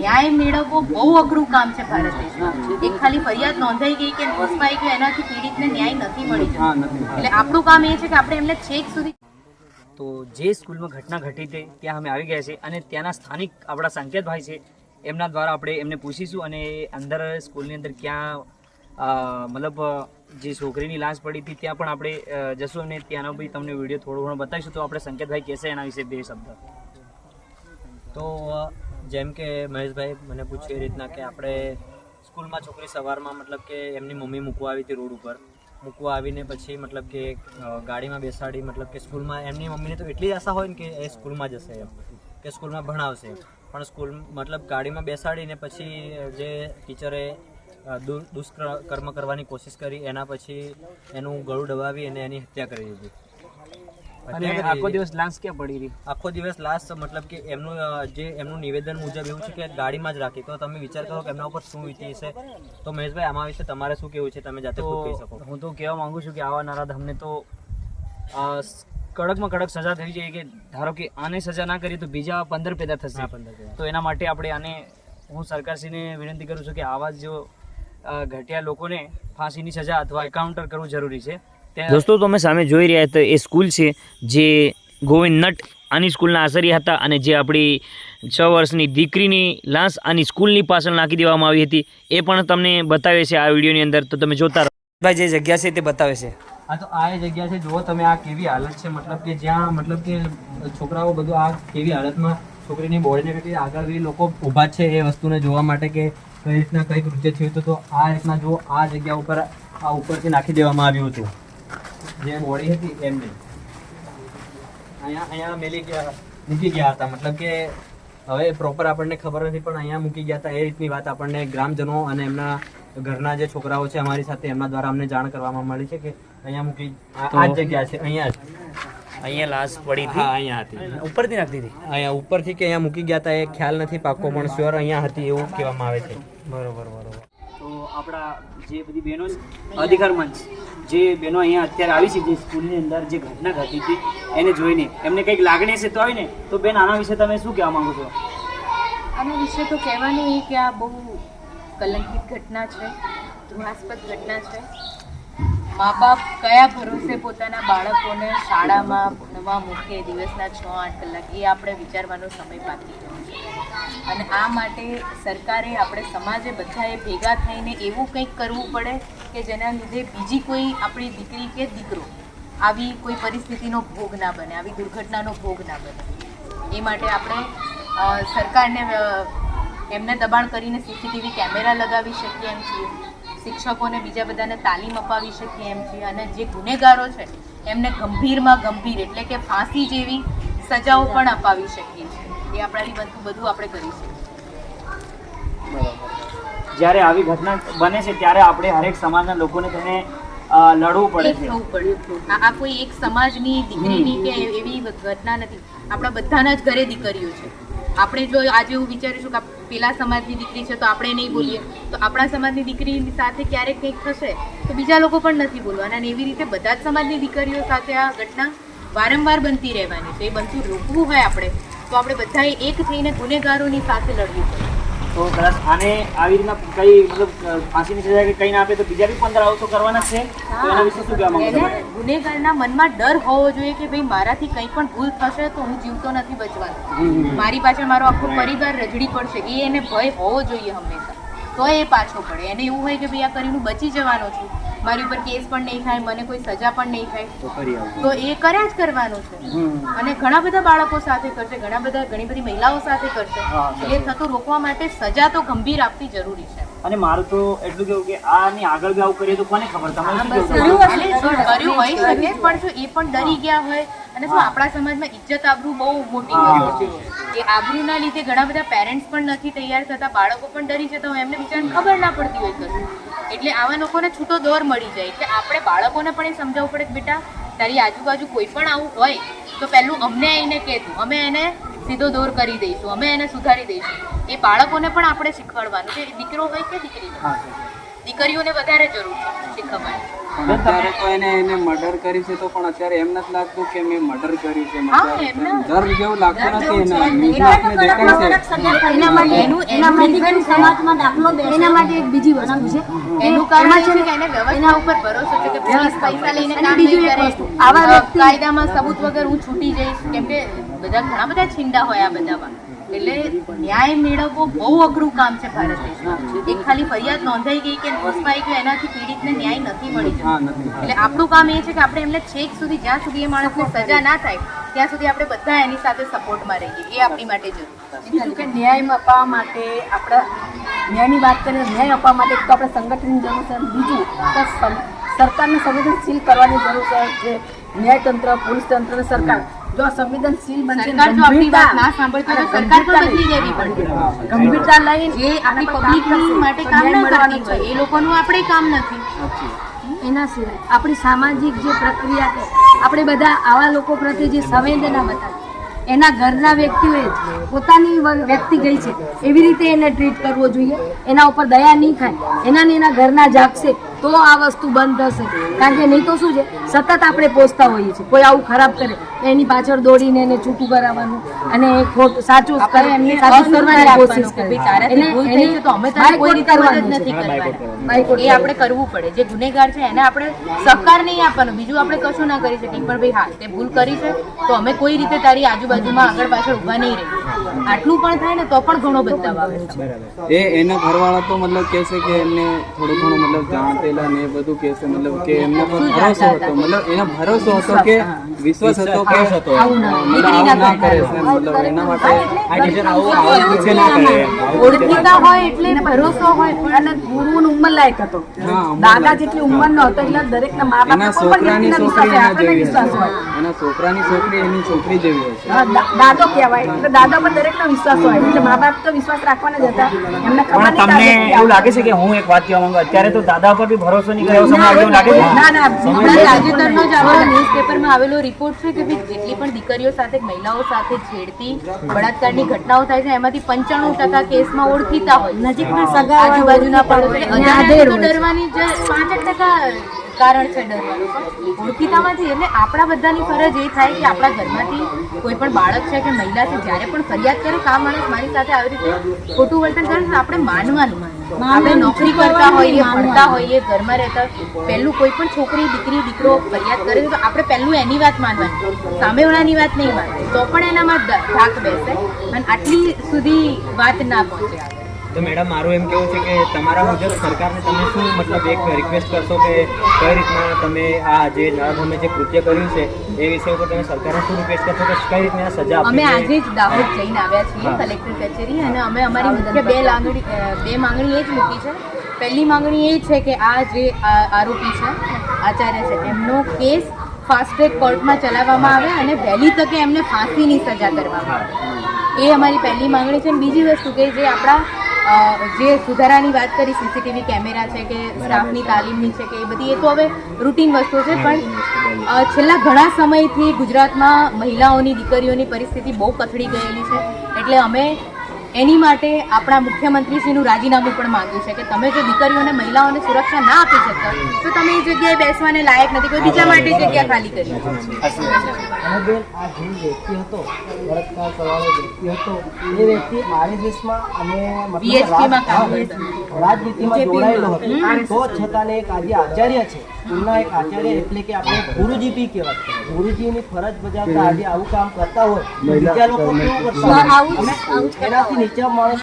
ન્યાય મેળવવો બહુ અઘરું કામ છે ભારત દેશમાં. એક ખાલી ફરિયાદ નોંધાઈ ગઈ કે આવી ગયું એનાથી પીડિતને ન્યાય નથી મળી એટલે આપણું કામ એ છે કે આપણે એમને છેક સુધી તો જે સ્કૂલમાં ઘટના ઘટી હતી ત્યાં અમે આવી ગયા છે અને ત્યાંના સ્થાનિક આપણા સંકેતભાઈ છે એમના દ્વારા આપણે એમને પૂછીશું અને અંદર સ્કૂલની અંદર ક્યાં મતલબ જે છોકરીની લાશ પડી હતી ત્યાં પણ આપણે જશું અને ત્યાંનો બી તમને વીડિયો થોડો ઘણો બતાવીશું. તો આપણે સંકેતભાઈ કહેશે એના વિશે બે શબ્દ. તો જેમ કે મહેશભાઈ મને પૂછ્યું એ રીતના કે આપણે સ્કૂલમાં છોકરી સવારમાં મતલબ કે એમની મમ્મી મૂકવા આવી હતી રોડ ઉપર. મૂકવા આવીને પછી મતલબ કે ગાડીમાં બેસાડી મતલબ કે સ્કૂલમાં એમની મમ્મીને તો એટલી આશા હોય ને કે એ સ્કૂલમાં જશે એમ, કે સ્કૂલમાં ભણાવશે પણ સ્કૂલ મતલબ ગાડીમાં બેસાડીને પછી જે ટીચરે દુષ્કર્મ કરવાની કોશિશ કરી એના પછી એનું ગળું દબાવી અને એની હત્યા કરી દીધી. અને આખો દિવસ લાશ ક્યાં પડી રહી? આખો દિવસ લાસ્ટ મતલબ કે એમનું જે એમનું નિવેદન મુજબ એવું છે કે ગાડીમાં જ રાખી. તો તમે વિચાર કરો કે એમના ઉપર શું વીતી છે તો મહેશભાઈ આમાં વિશે તમારે શું કેવું છે? તમે જાતે ખુદ કહી શકો. હું તો કહેવા માંગુ છું કે આવા નરાધમને તો કડકમાં કડક સજા થવી જોઈએ કે ધારો કે આને સજા ના કરીએ તો બીજા પંદર પેદા થશે. તો એના માટે આપણે આને હું સરકારશ્રીને વિનંતી કરું છું કે આવા જો ઘટિયા લોકોને ફાંસીની સજા અથવા એન્કાઉન્ટર કરવું જરૂરી છે. દોસ્તો તમે સામે જોઈ રહ્યા તો એ સ્કૂલ છે જે ગોવિંદ નટ આની સ્કૂલના આચાર્ય હતા અને જે આપણી છ વર્ષની દીકરીની લાશ આની સ્કૂલની પાછળ નાખી દેવામાં આવી હતી. એ પણ તમને બતાવે છે આ વિડીયોની અંદર તો તમે જોતા રહો. ભાઈ જે જગ્યા છે તે બતાવે છે. હા તો આ એ જગ્યા છે જુઓ તમે આ કેવી હાલત છે. મતલબ કે જ્યાં મતલબ કે છોકરાઓ બધું આ કેવી હાલતમાં છોકરીની બોડીને કેટલી આગળ એ લોકો ઊભા છે એ વસ્તુને જોવા માટે કે કઈ રીતના કઈ કૃત્ય થયું હતું. તો આ રીતના જુઓ આ જગ્યા ઉપર આ ઉપરથી નાખી દેવામાં આવ્યું હતું. જે બોડી હતી એમને અહીંયા અહીંયા મેલી ગયા મૂકી ગયા હતા. મતલબ કે હવે પ્રોપર આપણને ખબર નથી પણ અહીંયા મૂકી ગયા હતા. એ રીતની વાત આપણને ગ્રામજનો અને એમના ઘરના જે છોકરાઓ છે અમારી સાથે એમના દ્વારા અમને જાણ કરવામાં મળી છે કે અહીંયા મૂકી આ જગ્યા છે. અહીંયા જ. અહીંયા લાશ પડી હતી? અહીંયા હતી. ઉપરથી નાખી હતી અહીંયા ઉપરથી કે અહીંયા મૂકી ગયા હતા એ ખ્યાલ નથી પાક્કો પણ શ્યોર અહીંયા હતી એવું કહેવામાં આવે છે. બરોબર બરોબર. તો આપણા જે બધી બહેનો છે અધિકાર મંચ. જે બહેનો અહીંયા અત્યારે આવી છે, જે સ્કૂલની અંદર જે ઘટના ઘટી હતી, એને જોઈને એમને કંઈક લાગણી છે તો આવીને? તો બેન, આના વિશે તમે શું કહેવા માંગો છો? આના વિશે તો કહેવાનું કે આ બહુ કલંકિત ઘટના છે, ધૃણાસ્પદ ઘટના છે. મા બાપ કયા ભરોસે પોતાના બાળકોને શાળામાં ભણવા મૂકે? દિવસના છ, આઠ કલાક. એ આપણે વિચારવાનો સમય બાકી રહ્યો છે. અને આ માટે સરકારે આપણે સમાજે બધાએ ભેગા થઈને એવું કંઈક કરવું પડે કે જેના લીધે બીજી કોઈ આપણી દીકરી કે દીકરો આવી કોઈ પરિસ્થિતિનો ભોગ ના બને, આવી દુર્ઘટનાનો ભોગ ના બને. એ માટે આપણે સરકારને એમને દબાણ કરીને સીસીટીવી કેમેરા લગાવી શકીએ એમ છીએ. શિક્ષકોને બીજા બધાને તાલીમ અપાવી શકીએ એમ છીએ અને જે ગુનેગારો છે એમને ગંભીરમાં ગંભીર એટલે કે ફાંસી જેવી સજાઓ પણ અપાવી શકીએ છીએ. એ આપણાથી બધું બધું આપણે કરી શકીએ જ્યારે આવી ઘટના બને છે ત્યારે આપણે હરેક સમાજના લોકોને તેને લડવું પડે છે. આ આ કોઈ એક સમાજની દીકરીની કે એવી ઘટના નથી. આપણા બધાના જ ઘરે દીકરીઓ છે. આપણે જો આજે એવું વિચારીશું કે પેલા સમાજની દીકરી છે તો આપણે નહીં બોલીએ. તો આપણા સમાજની દીકરીની સાથે ક્યારેક કંઈક થશે તો બીજા લોકો પણ નથી બોલવાના. અને એવી રીતે બધા જ સમાજની દીકરીઓ સાથે આ ઘટના વારંવાર બનતી રહેવાની છે. એ બનતું રોકવું હોય આપણે, તો આપણે બધાએ એક થઈને ગુનેગારોની સાથે લડવું પડે. તો કદાચ આને આવી રીતના કઈ મતલબ ફાંસીની સજા કે કઈ ના આપે તો બીજા બી પંદર આવું કરવાના છે. તો એના વિશે શું કહેવા માંગો ગુનેગારના મનમાં ડર હોવો જોઈએ કે ભાઈ મારાથી કંઈ પણ ભૂલ થશે તો હું જીવતો નથી બચવાનો. મારી પાછળ મારો આખો પરિવાર રજડી પડશે. એ એને ભય હોવો જોઈએ હંમેશા. તો એ પાછો પડે. એને એવું હોય કે ભાઈ આ કરીને બચી જવાનો છું. મારી ઉપર કેસ પણ નહીં થાય મને કોઈ સજા પણ નહીં થાય. તો એ કર્યા જ કરવાનું છે. અને ઘણા બધા બાળકો સાથે કરશે ઘણા બધા ઘણી બધી મહિલાઓ સાથે કરશે. એ થતું રોકવા માટે સજા તો ગંભીર આપવી જરૂરી છે. અને મારું તો એટલું કેવું કે આની આગળ બી આવું કરીએ તો કોને ખબર? જો કર્યું હોય શકે પણ જો એ પણ ડરી ગયા હોય અને શું આપણા સમાજમાં ઇજ્જત આબરૂ બહુ મોટી વસ્તુ છે. એ આબરૂના લીધે ઘણા બધા પેરેન્ટ્સ પણ નથી તૈયાર થતા બાળકો પણ ડરી જતા હોય એમને બિચારાને ખબર ના પડતી હોય કશું. એટલે આવા લોકોને છૂટો દોર મળી જાય. એટલે આપણે બાળકોને પણ એ સમજાવવું પડે કે બેટા તારી આજુબાજુ કોઈ પણ આવું હોય તો પહેલું અમને એને કહેતું અમે એને સીધો દોર કરી દઈશું અમે એને સુધારી દઈશું. એ બાળકોને પણ આપણે શીખવાડવાનું કે દીકરો હોય કે દીકરી હોય? દીકરીઓને વધારે જરૂર છે શીખવવાની પણ અત્યારે તો એને એને મર્ડર કરી છે તો પણ અત્યારે એમ નથી લાગતું કે મેં મર્ડર કર્યું છે હા, મતલબ એમને. ડર જેવું લાગતું નથી એના. ન્યૂઝમાં આપણે દેખાય છે. એના માટે એનું- એના માટે સમાજમાં દાખલો એના માટે એક બીજી વસ્તુ છે. એનું કારણ છે કે એને વ્યવસ્થા ઉપર ભરોસો છે કે પોલીસ પૈસા લઈને કામ નહીં કરે. આવા કાયદામાં સબૂત વગર હું છૂટી જઈશ. કેમ કે બધા ઘણા બધા છીંડા હોય આ બધામાં. એટલે ન્યાય મેળવવો બહુ અઘરું કામ છે ભારત દેશમાં. એક ખાલી ફરિયાદ નોંધાઈ ગઈ કે નોંધાઈ આવી એનાથી પીડિતને ન્યાય નથી મળી જતો એટલે આપણું કામ એ છે કે આપણે એમને છેક સુધી જ્યાં સુધી એ માણસને સજા ના થાય ત્યાં સુધી આપણે બધા એની સાથે સપોર્ટમાં રહીએ. એ આપણી માટે જરૂરી છે. કે ન્યાય અપાવવા માટે આપણા ન્યાયની વાત કરીએ ન્યાય અપાવવા માટે તો આપણે સંગઠનની જરૂર છે. બીજું તો સરકારને સંવેદનશીલ કરવાની જરૂર છે. જે ન્યાયતંત્ર પોલીસ તંત્ર સરકાર જો સંવેદનશીલ બનશે સરકાર જો આપણી વાત ના ગંભીરતા સાંભળતી તો સરકાર પણ બદલી દેવી પડશે ગંભીરતા લઈ જે આપણી પબ્લિક માટે કામ ન કરવાની છે. એ લોકોનું આપણે કામ નથી. એના સિવાય આપણી સામાજિક જે પ્રક્રિયા છે આપણે બધા આવા લોકો પ્રત્યે જે સંવેદના બતાવી એના ઘરના વ્યક્તિઓએ પોતાની વ્યક્તિ ગઈ છે એવી રીતે એને ટ્રીટ કરવો જોઈએ એના ઉપર દયા નહીં થાય એના ને એના ઘરના જાગશે તો આ વસ્તુ બંધ થશે. કારણ કે નહીં તો શું છે? સતત આપણે પોસતા હોઈએ છીએ. કોઈ આવું ખરાબ કરે તો એની પાછળ દોડીને એને છૂટું કરાવવાનું અને એ ખોટ સાચું કરે એમને સાચું કરવાની કોશિશ કરે. તો અમે કોઈ કરવાનું નથી કરવાનું. એ આપણે કરવું પડે. જે ગુનેગાર છે એને આપણે સહકાર નહીં આપવાનો. બીજું આપણે કશું ના કરી શકીએ. પણ ભાઈ હા તે ભૂલ કરી છે તો અમે કોઈ રીતે તારી આજુબાજુમાં આગળ પાછળ ઊભા નહીં રહીએ. આટલું પણ થાય ને તો પણ ઘણો બદલાવ આવે છે. એ એના ઘરવાળા તો મતલબ કહે છે કે એમને થોડું ઘણું મતલબ જાણતેલા ને એ બધું કે છે મતલબ કે એમને પણ ભરોસો હતો. મતલબ એનો ભરોસો હતો કે વિશ્વાસ હતો કે મતલબ આવું ના કરે છે મતલબ એના માટે આ ટીચર આવું આવું પૂછે ના કરે. ઓળખીતા હોય એટલે ભરોસો હોય અને ગુરુનો ઉંમર લાયક હતો. દાદા જેટલી ઉંમર નો હતો એટલે દરેકના મા બાપ છોકરાની છોકરી એના જેવી હશે. હોય. એના છોકરાની છોકરી એની છોકરી જેવી હશે દાદો કહેવાય. એટલે દાદા પર દરેકનો વિશ્વાસ હોય. એટલે મા બાપ તો વિશ્વાસ રાખવાના જ હતા. એમને ખબર નહીં તમને એવું લાગે છે કે હું એક વાત કહેવા માંગુ અત્યારે તો દાદા પર બી ભરોસો નહીં કરે એવું એવું લાગે છે? ના ના હમણાં તાજેતરનો જ આપણો ન્યૂઝપેપરમાં આવેલો રિપોર્ટ છે કે ભાઈ જેટલી પણ દીકરીઓ સાથે મહિલાઓ સાથે છેડતી બળાત્કારની ઘટનાઓ થાય છે એમાંથી પંચાણું ટકા કેસમાં ઓળખીતા હોય નજીકના સગા આજુબાજુના પડોશી. તો ડરવાની જે પાંચ ટકા કારણ છે ડરવાનું પણ ઓળખીતામાંથી એટલે આપણા બધાની ફરજ એ થાય કે આપણા ઘરમાંથી કોઈ પણ બાળક છે કે મહિલા છે જ્યારે પણ ફરિયાદ કરે કે આ માણસ મારી સાથે આવી રીતે ખોટું વર્તન કરે તો આપણે માનવાનું આપણે નોકરી કરતા હોઈએ ભણતા હોઈએ ઘરમાં રહેતા પહેલું કોઈ પણ છોકરી દીકરી દીકરો ફરિયાદ કરે તો આપણે પહેલું એની વાત માનવાની. સામેવાળાની વાત નહીં માનવાની તો પણ એનામાં ધાક બેસે અને આટલી સુધી વાત ના પહોંચે. તો મેડમ મારું એમ કેવું છે કે તમારા મુજબ સરકારને તમે શું મતલબ એક રિક્વેસ્ટ કરશો કે કઈ રીતના તમે આ જે નરાધમે જે કૃત્ય કર્યું છે એ વિષય ઉપર તમે સરકારને શું રિક્વેસ્ટ કરશો કે કઈ રીતના સજા અમે આજે જ દાહોદ જઈને આવ્યા છીએ કલેક્ટર કચેરી અને અમે અમારી મુખ્ય બે લાગણી બે માંગણી એ જ મૂકી છે. પહેલી માંગણી એ છે કે આ જે આ આરોપી છે આચાર્ય છે એમનો કેસ ફાસ્ટ ટ્રેક કોર્ટમાં ચલાવવામાં આવે અને વહેલી તકે એમને ફાંસીની સજા કરવામાં આવે. એ અમારી પહેલી માંગણી છે. અને બીજી વસ્તુ કે જે આપણા જે સુધારાની વાત કરી સીસીટીવી કેમેરા છે કે સ્ટાફની તાલીમની છે કે એ બધી એ તો હવે રૂટીન વસ્તુ છે પણ છેલ્લા ઘણા સમયથી ગુજરાતમાં મહિલાઓની દીકરીઓની પરિસ્થિતિ બહુ કથળી ગયેલી છે. એટલે અમે એની માટે આપણા મુખ્યમંત્રીશ્રીનું રાજીનામું પણ માંગ્યું છે કે તમે જો દીકરીઓને મહિલાઓને સુરક્ષા ના આપી શકતા તો તમે એ જગ્યાએ બેસવાને લાયક નથી. કોઈ બીજા માટે જગ્યા ખાલી કરી અને બેન આ જે વ્યક્તિ હતો બળાત્કાર કરવાળો વ્યક્તિ હતો એ વ્યક્તિ આરએસએસમાં અને મતલબ VHP માં કામ રાજ- કરતો. રાજનીતિમાં જોડાયેલો હતો. તો છતાં એક આજે આચાર્ય છે. સ્કૂલના એક આચાર્ય એટલે કે આપણે ગુરુજી બી કહેવાય ગુરુજીની ફરજ બજાવતા આજે આવું કામ કરતા હોય બીજા લોકો કેવું કરતા હોય? એનાથી નીચે માણસ